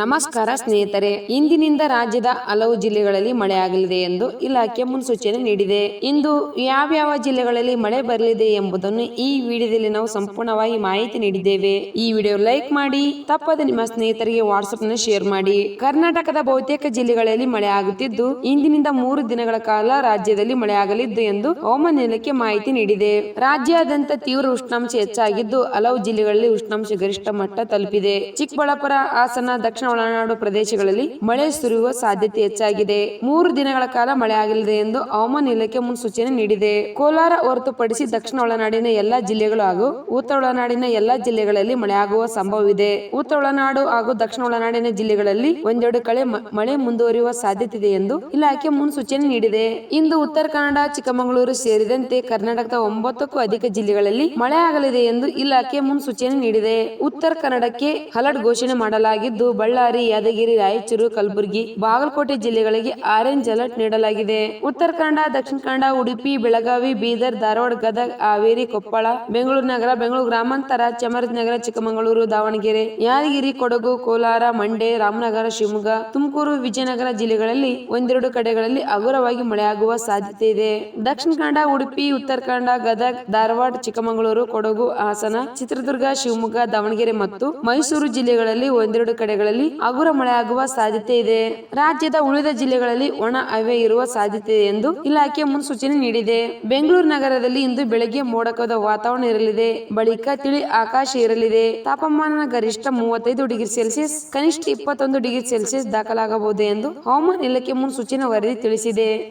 ನಮಸ್ಕಾರ ಸ್ನೇಹಿತರೆ, ಇಂದಿನಿಂದ ರಾಜ್ಯದ ಹಲವು ಜಿಲ್ಲೆಗಳಲ್ಲಿ ಮಳೆಯಾಗಲಿದೆ ಎಂದು ಇಲಾಖೆ ಮುನ್ಸೂಚನೆ ನೀಡಿದೆ. ಇಂದು ಯಾವ್ಯಾವ ಜಿಲ್ಲೆಗಳಲ್ಲಿ ಮಳೆ ಬರಲಿದೆ ಎಂಬುದನ್ನು ಈ ವಿಡಿಯೋದಲ್ಲಿ ನಾವು ಸಂಪೂರ್ಣವಾಗಿ ಮಾಹಿತಿ ನೀಡಿದ್ದೇವೆ. ಈ ವಿಡಿಯೋ ಲೈಕ್ ಮಾಡಿ, ತಪ್ಪದೆ ನಿಮ್ಮ ಸ್ನೇಹಿತರಿಗೆ ವಾಟ್ಸ್ಆಪ್ನ ಶೇರ್ ಮಾಡಿ. ಕರ್ನಾಟಕದ ಬಹುತೇಕ ಜಿಲ್ಲೆಗಳಲ್ಲಿ ಮಳೆ ಆಗುತ್ತಿದ್ದು, ಇಂದಿನಿಂದ ಮೂರು ದಿನಗಳ ಕಾಲ ರಾಜ್ಯದಲ್ಲಿ ಮಳೆಯಾಗಲಿದ್ದು ಎಂದು ಹವಾಮಾನ ಇಲಾಖೆ ಮಾಹಿತಿ ನೀಡಿದೆ. ರಾಜ್ಯಾದ್ಯಂತ ತೀವ್ರ ಉಷ್ಣಾಂಶ ಹೆಚ್ಚಾಗಿದ್ದು, ಹಲವು ಜಿಲ್ಲೆಗಳಲ್ಲಿ ಉಷ್ಣಾಂಶ ಗರಿಷ್ಠ ಮಟ್ಟ ತಲುಪಿದೆ. ಚಿಕ್ಕಬಳ್ಳಾಪುರ, ಹಾಸನ, ದಕ್ಷಿಣ ಒಳನಾಡು ಪ್ರದೇಶಗಳಲ್ಲಿ ಮಳೆ ಸುರಿಯುವ ಸಾಧ್ಯತೆ ಹೆಚ್ಚಾಗಿದೆ. ಮೂರು ದಿನಗಳ ಕಾಲ ಮಳೆ ಆಗಲಿದೆ ಎಂದು ಹವಾಮಾನ ಇಲಾಖೆ ಮುನ್ಸೂಚನೆ ನೀಡಿದೆ. ಕೋಲಾರ ಹೊರತುಪಡಿಸಿ ದಕ್ಷಿಣ ಒಳನಾಡಿನ ಎಲ್ಲಾ ಜಿಲ್ಲೆಗಳು ಹಾಗೂ ಉತ್ತರ ಒಳನಾಡಿನ ಎಲ್ಲಾ ಜಿಲ್ಲೆಗಳಲ್ಲಿ ಮಳೆ ಆಗುವ ಸಂಭವವಿದೆ. ಉತ್ತರ ಒಳನಾಡು ಹಾಗೂ ದಕ್ಷಿಣ ಒಳನಾಡಿನ ಜಿಲ್ಲೆಗಳಲ್ಲಿ ಒಂದೆರಡು ಕಡೆ ಮಳೆ ಮುಂದುವರಿಯುವ ಸಾಧ್ಯತೆ ಇದೆ ಎಂದು ಇಲಾಖೆ ಮುನ್ಸೂಚನೆ ನೀಡಿದೆ. ಇಂದು ಉತ್ತರ ಕನ್ನಡ, ಚಿಕ್ಕಮಗಳೂರು ಸೇರಿದಂತೆ ಕರ್ನಾಟಕದ ಒಂಬತ್ತಕ್ಕೂ ಅಧಿಕ ಜಿಲ್ಲೆಗಳಲ್ಲಿ ಮಳೆ ಆಗಲಿದೆ ಎಂದು ಇಲಾಖೆ ಮುನ್ಸೂಚನೆ ನೀಡಿದೆ. ಉತ್ತರ ಕನ್ನಡಕ್ಕೆ ಅಲರ್ಟ್ ಘೋಷಣೆ ಮಾಡಲಾಗಿದ್ದು ಬಳ್ಳಾರಿ ಯಾದಗಿರಿ, ರಾಯಚೂರು, ಕಲಬುರಗಿ, ಬಾಗಲಕೋಟೆ ಜಿಲ್ಲೆಗಳಿಗೆ ಆರೆಂಜ್ ಅಲರ್ಟ್ ನೀಡಲಾಗಿದೆ. ಉತ್ತರ ಕನ್ನಡ, ದಕ್ಷಿಣ ಕನ್ನಡ, ಉಡುಪಿ, ಬೆಳಗಾವಿ, ಬೀದರ್, ಧಾರವಾಡ, ಗದಗ, ಹಾವೇರಿ, ಕೊಪ್ಪಳ, ಬೆಂಗಳೂರು ನಗರ, ಬೆಂಗಳೂರು ಗ್ರಾಮಾಂತರ ಚಾಮರಾಜನಗರ ಚಿಕ್ಕಮಗಳೂರು, ದಾವಣಗೆರೆ, ಯಾದಗಿರಿ, ಕೊಡಗು, ಕೋಲಾರ, ಮಂಡ್ಯ, ರಾಮನಗರ, ಶಿವಮೊಗ್ಗ, ತುಮಕೂರು, ವಿಜಯನಗರ ಜಿಲ್ಲೆಗಳಲ್ಲಿ ಒಂದೆರಡು ಕಡೆಗಳಲ್ಲಿ ಹಗುರವಾಗಿ ಮಳೆಯಾಗುವ ಸಾಧ್ಯತೆ ಇದೆ. ದಕ್ಷಿಣ ಕನ್ನಡ, ಉಡುಪಿ, ಉತ್ತರ ಕನ್ನಡ, ಗದಗ, ಧಾರವಾಡ, ಚಿಕ್ಕಮಗಳೂರು, ಕೊಡಗು, ಹಾಸನ, ಚಿತ್ರದುರ್ಗ, ಶಿವಮೊಗ್ಗ, ದಾವಣಗೆರೆ ಮತ್ತು ಮೈಸೂರು ಜಿಲ್ಲೆಗಳಲ್ಲಿ ಒಂದೆರಡು ಕಡೆಗಳಲ್ಲಿ ಹಗುರ ಮಳೆಯಾಗುವ ಸಾಧ್ಯತೆ ಇದೆ. ರಾಜ್ಯದ ಉಳಿದ ಜಿಲ್ಲೆಗಳಲ್ಲಿ ಒಣ ಹವೆ ಇರುವ ಸಾಧ್ಯತೆ ಇದೆ ಎಂದು ಇಲಾಖೆ ಮುನ್ಸೂಚನೆ ನೀಡಿದೆ. ಬೆಂಗಳೂರು ನಗರದಲ್ಲಿ ಇಂದು ಬೆಳಗ್ಗೆ ಮೋಡಕದ ವಾತಾವರಣ ಇರಲಿದೆ. ಬಳಿಕ ತಿಳಿ ಆಕಾಶ ಇರಲಿದೆ. ತಾಪಮಾನ ಗರಿಷ್ಠ ಮೂವತ್ತೈದು ಡಿಗ್ರಿ ಸೆಲ್ಸಿಯಸ್, ಕನಿಷ್ಠ ಇಪ್ಪತ್ತೊಂದು ಡಿಗ್ರಿ ಸೆಲ್ಸಿಯಸ್ ದಾಖಲಾಗಬಹುದು ಎಂದು ಹವಾಮಾನ ಇಲಾಖೆ ಮುನ್ಸೂಚನೆ ವರದಿ ತಿಳಿಸಿದೆ.